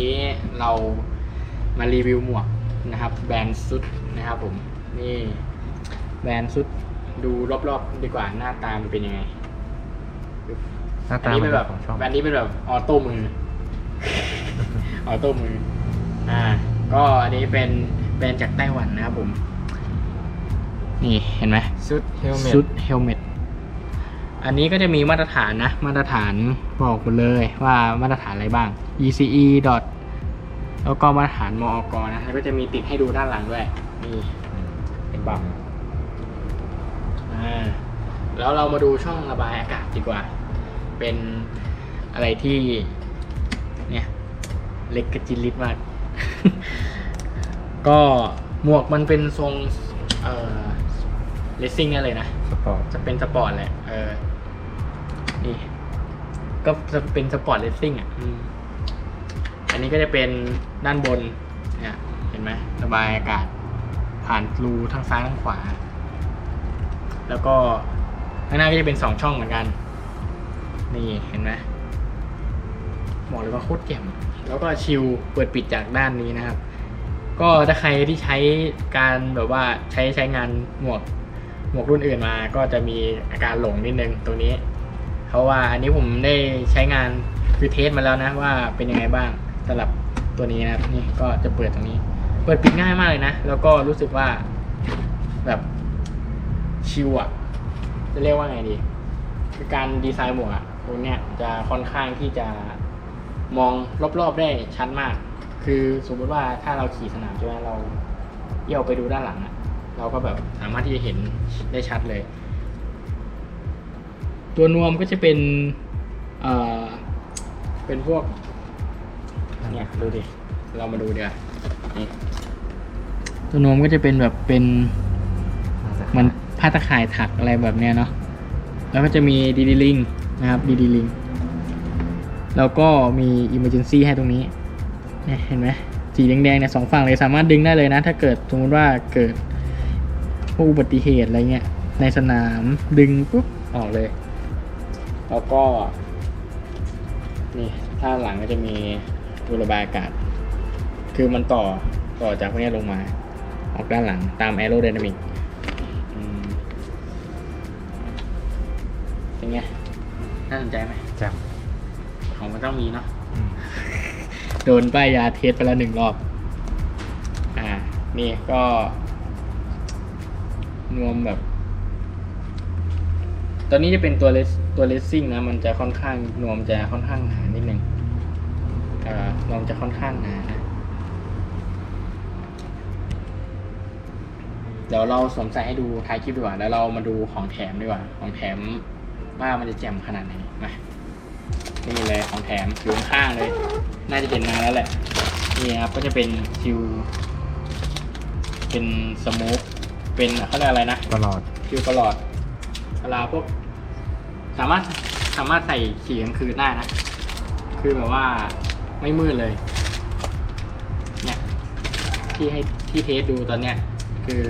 นนี้เรามารีวิวหมวกนะครับ แบรนด์ซุดนะครับผมนี่แบรนด์ซุดดูรอบๆ ดีกว่าหน้าตามันเป็นยังไงหน้าอันตานี้มัเป็นนแบบของช่องแบรนด์นี้เป็นแบบออโต้มือ ออโต้มือ อ่า ก็อันนี้เป็นแบรนด์จากไต้หวันนะครับผม นี่เห็นไหม ชุดเฮลเมต ชุดเฮลเมตอันนี้ก็จะมีมาตรฐานนะ มาตรฐานบอกหมดเลยว่ามาตรฐานอะไรบ้าง ECE. แล้วก็มาตรฐานมอกนะแล้วก็จะมีติดให้ดูด้านหลังด้วยนี่เป็นบัมอ่าแล้วเรามาดูช่องระบายอากาศดีกว่า เป็นอะไรที่ เนี่ย เล็กกระจินลิดมาก ก็หมวกมันเป็นทรงเอ่อเลสซิ่งนี่ยเลยนะสปอร์ตจะเป็นสปอร์ตแหละเออนี่ ก็จะเป็นสปอร์ตเลสซิ่งอะ อันนี้ก็จะเป็นด้านบนเนี่ยเห็นไหมระบายอากาศ ผ่านรูทั้งซ้ายทั้งขวา แล้วก็ข้างหน้าก็จะเป็นสองช่องเหมือนกัน นี่เห็นไหมบอกเลยว่าโคตรแจ่มแล้วก็ชิลเปิดปิดจากด้านนี้นะครับ ก็ถ้าใครที่ใช้การแบบว่าใช้ใช้งานหมวกหมวกรุ่นอื่นมา ก็จะมีอาการหลงนิดนึงตรงนี้ เพราะว่าอันนี้ผมได้ใช้งานคือเทสมาแล้วนะว่าเป็นยังไงบ้าง สำหรับตัวนี้นะครับนี่ก็จะเปิดตรงนี้ เปิดปิดง่ายมากเลยนะ แล้วก็รู้สึกว่าแบบชิวอะจะเรียกว่าไงดี คือการดีไซน์หมวกอะตรงเนี้ยจะค่อนข้างที่จะมองรอบๆได้ชัดมาก คือสมมติว่าถ้าเราขี่สนามใช่ไหมเราเยี่ยวไปดูด้านหลังอะเราก็แบบสามารถที่จะเห็นได้ชัดเลย ตัวนวมก็จะเป็น เอ่อ เป็นพวก เนี่ยดูดิ เรามาดูเดี๋ยวานี่ตัวนวมก็จะเป็นแบบเป็นมันผ้าตะข่ายถักอะไรแบบเนี้ยเนาะ แล้วก็จะมีดีดีลิงนะครับดีดีลิง แล้วก็มี emergency ให้ตรงนี้เนี่ยเห็นไหมสีแดงๆเนี่ยสองฝั่งเลยสามารถดึงได้เลยนะ ถ้าเกิดสมมติว่าเกิดพวกอุบัติเหตุอะไรเงี้ยในสนามดึงปุ๊บออกเลย แล้วก็ นี่ถ้าหลังก็จะมี รูระบายอากาศ คือมันต่อต่อจากพวกนี้ลงมา ออกด้านหลังตาม a e r o d y n a m i c อืมเป็นไงน่าสนใจไหมแจ่มของมันต้องมีเนาะอืมโดนป้ายยาเทสไปแล้วหนึ่งรอบ อ่า นี่ก็นวมแบบ ตอนนี้จะเป็นตัวเลสตัวเลสซิ่งนะ มันจะค่อนข้างนวมจะค่อนข้างหนานิดนึง อ่านวมจะค่อนข้างหนานะเดี๋ยวเราสวมใส่ให้ดูท้ายคลิปดีกว่า แล้วเรามาดูของแถมดีกว่า ของแถมว่ามันจะแจ่มขนาดไหนมานี่เลยของแถมอยู่ข้างๆเลย น่าจะเห็นนานแล้วแหละ นี่ครับก็จะเป็นคิว เป็นสโมกเป็นเขาเรียกอะไรนะตลอดคิวตลอดเวลาพวก สามารถสามารถใส่ขี่กลางคืนได้นะ คือแบบว่า ไม่มืดเลย เนี่ย ที่ให้ที่เทสดูตอนเนี้ย คือ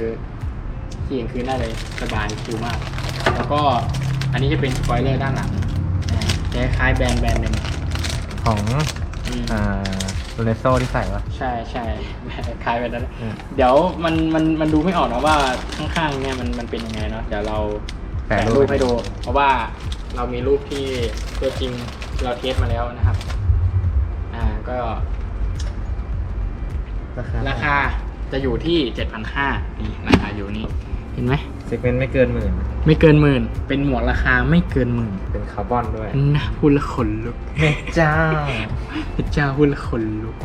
ขี่กลางคืนได้เลยสบายชิวมาก แล้วก็อันนี้จะเป็นสปอยเลอร์ด้านหลังอ่าจะคล้ายๆแบรนด์แบรนด์หนึ่งของอืมอ่าโรเลโซที่ใส่วะใช่ใช่คล้ายแบบนั้นอืมเดี๋ยวมันมันมันดูไม่ออกนะว่าข้างๆเนี่ยมันมันเป็นยังไงเนาะเดี๋ยวเราแปะแปะรูปรูปให้ดู เพราะว่าเรามีรูปที่ตัวจริงเราเทสมาแล้วนะครับอ่า ก็ ราคาราคาจะอยู่ที่เจ็ดพันห้านี่ราคาอยู่นี่เห็นไหมเซกเมนต์ไม่เกินหมื่น ไม่เกินหมื่น เป็นหมวกราคาไม่เกินหมื่นเป็นคาร์บอนด้วยนะพูดและขนลุกแม่เจ้าพระเจ้าพูดและขนลุก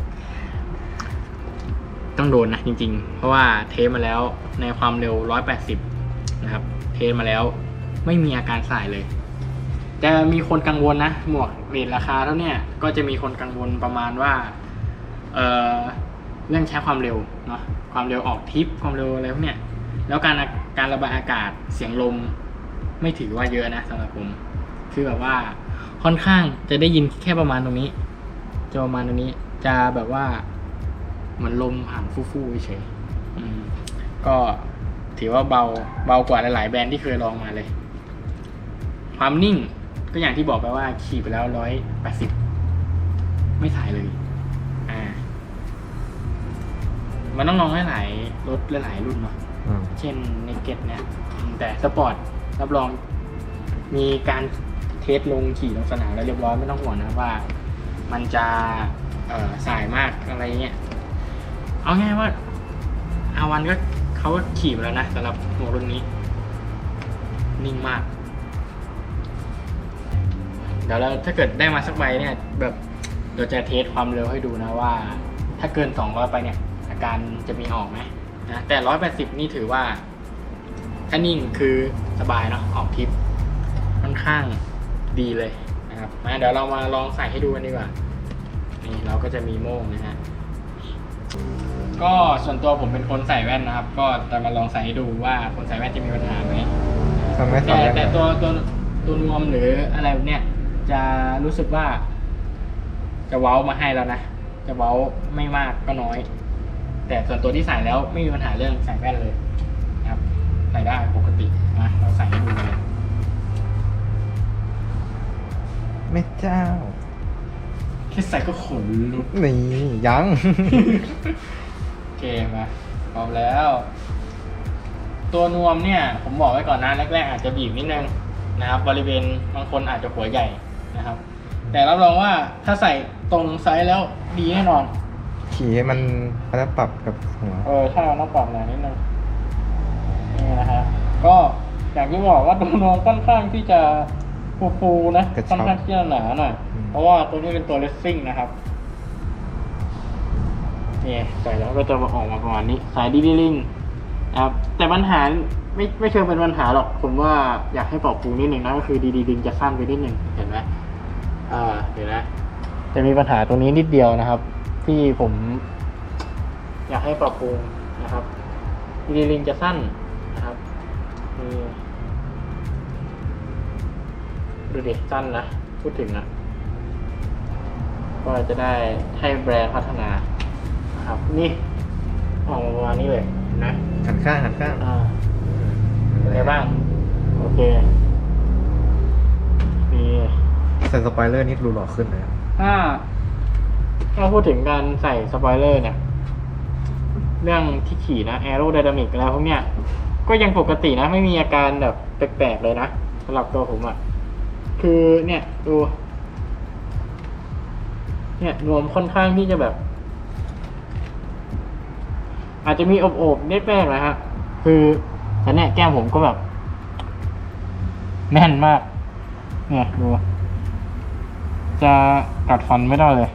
ต้องโดนนะจริง ๆ เพราะว่าเทสมาแล้วในความเร็ว 180 นะครับ เทสมาแล้วไม่มีอาการสายเลย จะมีคนกังวลนะ หมวกเรทราคาเท่าเนี้ยก็จะมีคนกังวลประมาณว่าเออเรื่องใช้ความเร็วเนาะความเร็วออกทิปความเร็วอะไรพวกเนี้ยแล้วการการระบายอากาศเสียงลมไม่ถือว่าเยอะนะสำหรับผมคือแบบว่าค่อนข้างจะได้ยินแค่ประมาณตรงนี้ จะประมาณตรงนี้ จะแบบว่าเหมือนลมผ่านฟู่ๆเฉยๆก็ถือว่าเบาเบากว่าหลายๆแบรนด์ที่เคยลองมาเลย ความนิ่ง ก็อย่างที่บอกไปว่าขี่ไปแล้วร้อยแปดสิบไม่สายเลย อ่า มันต้องลองหลายๆรถหลายๆรุ่นเนาะอืมเช่นในเก็ตเนี่ยอืมแต่สปอร์ตรับรอง มีการเทสลงขี่ลงสนามแล้วเรียบร้อยไม่ต้องห่วงนะว่า มันจะเอ่อสายมากอะไรเงี้ย เอาง่ายว่าอาวันก็เขาก็ขี่มาแล้วนะสำหรับหัวรุ่นนี้ นิ่งมาก เดี๋ยวเราถ้าเกิดได้มาสักใบเนี่ยแบบเราจะเทสความเร็วให้ดูนะว่า ถ้าเกินสองร้อยไปเนี่ยอาการจะมีออกไหมนะแต่ร้อยแปดสิบนี่ถือว่า ถ้านิ่งคือสบายเนาะออกทริปค่อนข้างดีเลยนะครับมาเดี๋ยวเรามาลองใส่ให้ดูกันดีกว่า นี่เราก็จะมีโม่งนะฮะก็ส่วนตัวผมเป็นคนใส่แว่นนะครับ ก็จะมาลองใส่ให้ดูว่าคนใส่แว่นจะมีปัญหาไหมทำไมสอแต่นแรกแต่ตัวตัวตัวนวมหรืออะไรเนี่ย จะรู้สึกว่า จะเว้ามาให้แล้วนะ จะเว้าไม่มากก็น้อย แต่ส่วนตัวที่ใส่แล้วไม่มีปัญหาเรื่องใส่แว่นเลยนะครับ ใส่ได้ปกตินะเราใส่ให้ดูเลยแม่เจ้าแค่ใส่ก็ขนลุกนี่ยัง โอเคมาพร้อมแล้ว ตัวนวมเนี่ย ผมบอกไว้ก่อนนะแรกๆอาจจะบีบนิดนึงนะครับ บริเวณบางคนอาจจะหัวใหญ่ นะครับ แต่รับรองว่าถ้าใส่ตรงไซส์แล้วดีแน่นอนขี่ให้มันเขาจะปรับกับหัวเออถ้าเราต้องปรับหน่อยนิดนึงนี่นะฮะก็อย่างที่บอกว่าตัวนวมค่อนข้างที่จะฟูๆนะกระชับค่อนข้างที่จะหนาหน่อยอืมเพราะว่าตัวนี้เป็นตัวเลสซิ่งนะครับนี่ใส่แล้วก็จะออกมาประมาณนี้สายดีดีลิงนะครับแต่ปัญหา ไม่ไม่เชิงเป็นปัญหาหรอก ผมว่าอยากให้ปรับปรุงนิดนึงนะก็คือดีดีลิงจะสั้นไปนิดนึงเห็นไหมอ่าเห็นไหมจะมีปัญหาตรงนี้นิดเดียวนะครับ ที่ผม อยากให้ปรับปรุงนะครับดีดีลิงจะสั้นนะครับนี่ดูดิสั้นนะพูดถึงนะก็จะได้ให้แบรนด์พัฒนานะครับ นี่ออกมาประมาณนี้เลยเห็นะหันข้างหันข้างอ่า เป็นไงบ้าง โอเคนี่ใส่สปอยเลอร์นี่ดูหล่อขึ้นเลยถ้าถ้าพูดถึงการใส่สปอยเลอร์เนี่ย เรื่องที่ขี่นะแอโร d y นามิกอะไรพวกเนี้ย ก็ยังปกตินะ ไม่มีอาการแบบแปลกๆเลยนะสำหรับตัวผมอะ่ะ คือเนี่ยดู เนี่ยนวมค่อนข้างที่จะแบบ อาจจะมีอบๆนิดแป้งนะฮะ คือ แต่เนี่ยแก้มผมก็แบบ แน่นมาก เนี่ยดู จะกัดฟันไม่ได้เลย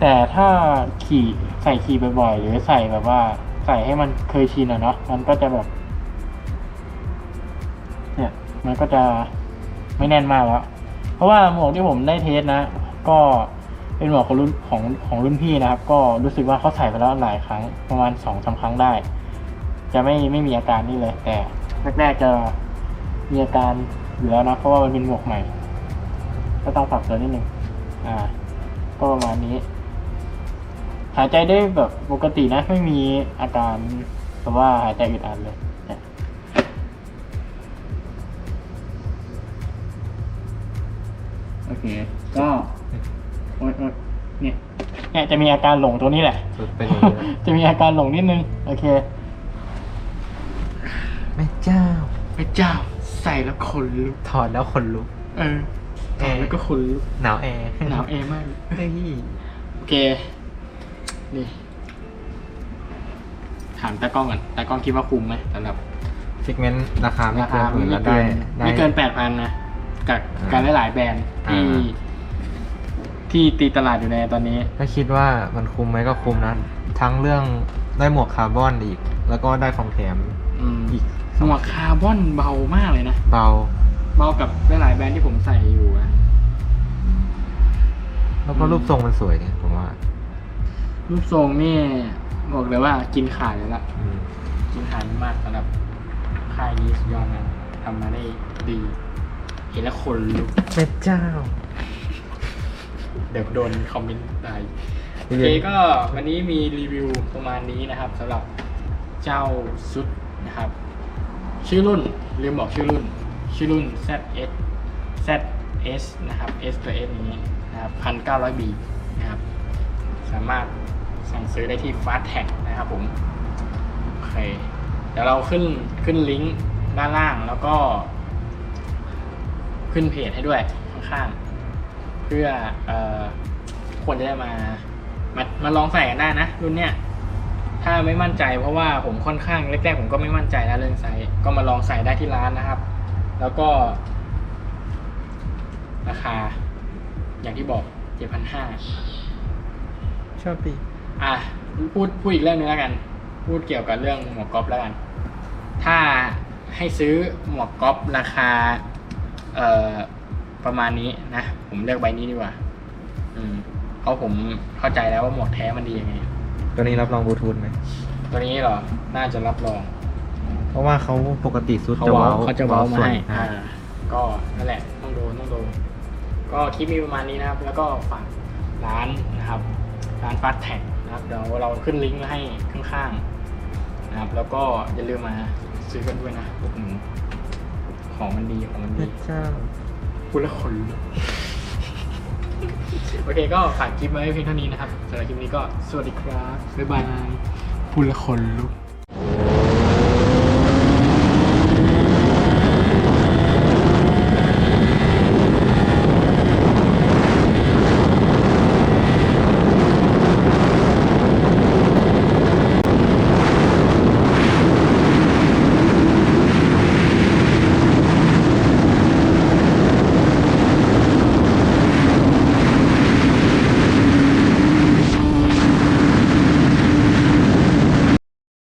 แต่ถ้าขี่ใส่ขี่บ่อยๆ หรือใส่แบบว่า ใส่ให้มันเคยชินอะเนาะมันก็จะแบบ เนี่ย มันก็จะไม่แน่นมากแล้ว เพราะว่าหมวกที่ผมได้เทสนะ ก็เป็นหมวกของรุ่นของของรุ่นพี่นะครับ ก็รู้สึกว่าเขาใส่ไปแล้วหลายครั้งประมาณสองสาครั้งได้ จะไม่ไม่มีอาการนี่เลย แต่แรกๆจะมีอาการอยู่แล้วนะ เพราะว่ามันเป็นหมวกใหม่ ก็ต้องปรับตัวนิดนึงอ่า ก็ประมาณนี้ หายใจได้แบบปกตินะ ไม่มีอาการแบบว่าหายใจอึดอัดเลยเนี่ยโอเค ก็โอ๊ยโอ๊ยเนี่ยเนี่ยจะมีอาการหลงตัวนี้แหละสุดไปเลยจะมีอาการหลงนิดนึง โอเค แม่เจ้า พระเจ้าใส่แล้วขนลุก ถอดแล้วขนลุก เออใส่แล้วก็ขนลุกหนาวแอร์หนาวเอมากเลยเฮ้ยโอเค นี่ ถามตากล้องก่อนตากล้องคิดว่าคุ้มไหมสำหรับฟิกเมนต์ราคาไม่ราเกิคานหมื่นไม่แล้วได้เกินได้ ไม่เกินแปดพันนะกับอ่าการหลายๆแบรนด์ที่ อ่า ที่ตีตลาดอยู่ในตอนนี้ ถ้าคิดว่ามันคุ้มไหมก็คุ้มนะ ทั้งเรื่องได้หมวกคาร์บอนอีก แล้วก็ได้ของแถมอืม อีก หมวกคาร์บอนเบามากเลยนะ เบาเบากับหลายๆแบรนด์ที่ผมใส่อยู่อะแล้วก็อืมรูปทรงมันสวยเนี่ยผมว่า รูปทรงนี่บอกเลยว่ากินขาดเลยละอืมกินขาดมากสำหรับค่ายนี้สุดยอดนะทำมาได้ดี เห็นแล้วคนลุกแม่เจ้าเดี๋ยวโดนคอมเมนต์ได้โอเคก็วันนี้มีรีวิวประมาณนี้นะครับสำหรับเจ้าซุดนะครับ ชื่อรุ่นลืมบอกชื่อรุ่น ชื่อรุ่น ZS Z S นะครับ S ตัว S นี้นะครับพันเก้าร้อยบีนะครับ สามารถสั่งซื้อได้ที่ Fast Tag นะครับผม โอเค เดี๋ยวเราขึ้นขึ้นลิงก์ด้านล่างแล้วก็ ขึ้นเพจให้ด้วยข้างๆ เพื่อเอ่อคนจะได้มามามาลองใส่กันได้นะ รุ่นเนี้ย ถ้าไม่มั่นใจเพราะว่าผมค่อนข้างแรกๆผมก็ไม่มั่นใจนะเรื่องไซส์ก็มาลองใส่ได้ที่ร้านนะครับ แล้วก็ ราคา อย่างที่บอกเจ็ดพันห้าชอบปีอะพูดพูดอีกเรื่องหนึงแล้วกัน พูดเกี่ยวกับเรื่องหมวกก๊อฟแล้วกัน ถ้าให้ซื้อหมวกก๊อฟราคา เอ่อประมาณนี้นะ ผมเลือกใบนี้ดีกว่า อืมเพราะผมเข้าใจแล้วว่าหมวกแท้มันดียังไง ตัวนี้รับรองบลูทูธไหม ตัวนี้เหรอ น่าจะรับรอง เพราะว่าเขาปกติซุดเขาจะเว้าเว้าเขาจะเว้ามาส่วนให้อ่าอ่า ก็นั่นแหละต้องดูต้องดูก็คลิปมีประมาณนี้นะครับ แล้วก็ฝากร้านนะครับ ร้านฟาสแท็กนะครับ เดี๋ยวเราขึ้นลิงก์ไว้ให้ข้างๆนะครับ แล้วก็อย่าลืมมาซื้อกันด้วยนะพวกหนูของมันดีของมันพดีระเจ้า พูดแล้วขนลุก โอเคก็ฝากคลิปไว้เพียงเท่านี้นะครับสำหรับคลิปนี้ก็สวัสดีครับ บ๊ายบายพูดแล้วขนลุก